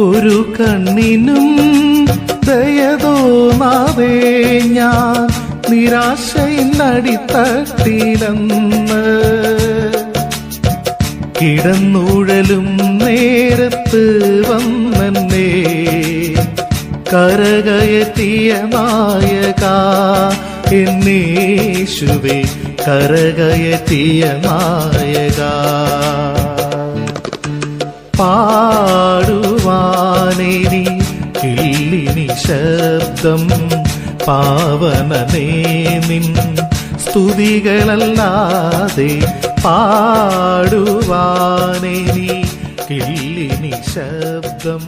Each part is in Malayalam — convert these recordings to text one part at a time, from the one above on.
ഒരു കണ്ണിനും ദയതോന്നാതെ ഞാൻ നിരാശയിൽ അടിത്തട്ടിലെന്ന് കിടന്നൂഴലും നേരത്ത് വന്നേ കരകയറ്റിയ നായക എന്നേശുവെ കരകയറ്റിയ നായക. പാടുവാനെനി കിള്ളിനി ശബ്ദം പാവനനേ നിൻ സ്തുതികളല്ലാതെ പാടുവാനേനി കിള്ളിനി ശബ്ദം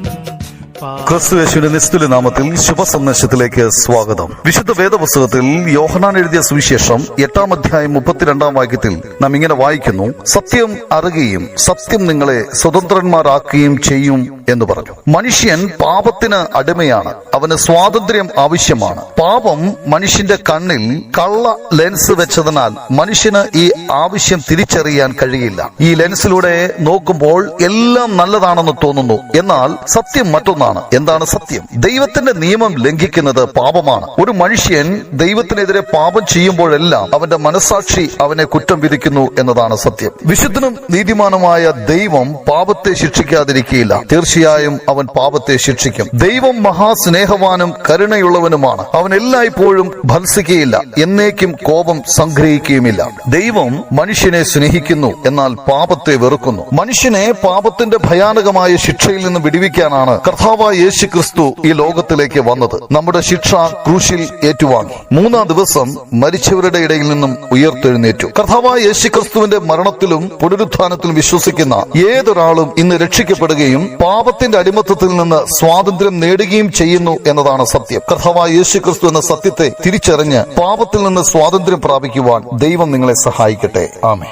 ക്രിസ്തുയേശുവിന്റെ ക്രിസ്തു യേശുവിന്റെ നിസ്തുല നാമത്തിൽ ശുഭസന്ദേശത്തിലേക്ക് സ്വാഗതം. വിശുദ്ധ വേദപുസ്തകത്തിൽ യോഹനാൻ എഴുതിയ സുവിശേഷം എട്ടാം അധ്യായം മുപ്പത്തിരണ്ടാം വാക്യത്തിൽ നാം ഇങ്ങനെ വായിക്കുന്നു സത്യം അറിയുകയും സത്യം നിങ്ങളെ സ്വതന്ത്രന്മാരാക്കുകയും ചെയ്യും എന്ന് പറഞ്ഞു. മനുഷ്യൻ പാപത്തിന് അടിമയാണ്. അവന് സ്വാതന്ത്ര്യം ആവശ്യമാണ്. പാപം മനുഷ്യന്റെ കണ്ണിൽ കള്ള ലെൻസ് വെച്ചതിനാൽ മനുഷ്യന് ഈ ആവശ്യം തിരിച്ചറിയാൻ കഴിയില്ല. ഈ ലെൻസിലൂടെ നോക്കുമ്പോൾ എല്ലാം നല്ലതാണെന്ന് തോന്നുന്നു. എന്നാൽ സത്യം മറ്റൊന്നാണ്. എന്താണ് സത്യം? ദൈവത്തിന്റെ നിയമം ലംഘിക്കുന്നത് പാപമാണ്. ഒരു മനുഷ്യൻ ദൈവത്തിനെതിരെ പാപം ചെയ്യുമ്പോഴെല്ലാം അവന്റെ മനസാക്ഷി അവനെ കുറ്റം വിധിക്കുന്നു എന്നതാണ് സത്യം. വിശുദ്ധനും നീതിമാനുമായ ദൈവം പാപത്തെ ശിക്ഷിക്കാതിരിക്കുകയില്ല തീർച്ചയായും അവൻ പാപത്തെ ശിക്ഷിക്കും. ദൈവം മഹാസ്നേഹവാനും കരുണയുള്ളവനുമാണ്. അവൻ എല്ലായ്പ്പോഴും ഭത്സിക്കുകയില്ല എന്നേക്കും കോപം സംഗ്രഹിക്കുകയുമില്ല. ദൈവം മനുഷ്യനെ സ്നേഹിക്കുന്നു എന്നാൽ പാപത്തെ വെറുക്കുന്നു. മനുഷ്യനെ പാപത്തിന്റെ ഭയാനകമായ ശിക്ഷയിൽ നിന്ന് വിടിവിക്കാനാണ് കർത്താവായ യേശു ക്രിസ്തു ഈ ലോകത്തിലേക്ക് വന്നത്. നമ്മുടെ ശിക്ഷ ക്രൂശിൽ ഏറ്റുവാങ്ങി. മൂന്നാം ദിവസം മരിച്ചവരുടെ ഇടയിൽ നിന്നും ഉയർത്തെഴുന്നേറ്റു. കർത്താവായ യേശു ക്രിസ്തുവിന്റെ മരണത്തിലും പുനരുത്ഥാനത്തിലും വിശ്വസിക്കുന്ന ഏതൊരാളും ഇന്ന് രക്ഷിക്കപ്പെടുകയും പാപത്തിന്റെ അടിമത്തത്തിൽ നിന്ന് സ്വാതന്ത്ര്യം നേടുകയും ചെയ്യുന്നു എന്നതാണ് സത്യം. കർത്താവായ യേശു ക്രിസ്തു എന്ന സത്യത്തെ തിരിച്ചറിഞ്ഞ് പാപത്തിൽ നിന്ന് സ്വാതന്ത്ര്യം പ്രാപിക്കുവാൻ ദൈവം നിങ്ങളെ സഹായിക്കട്ടെ. ആമേ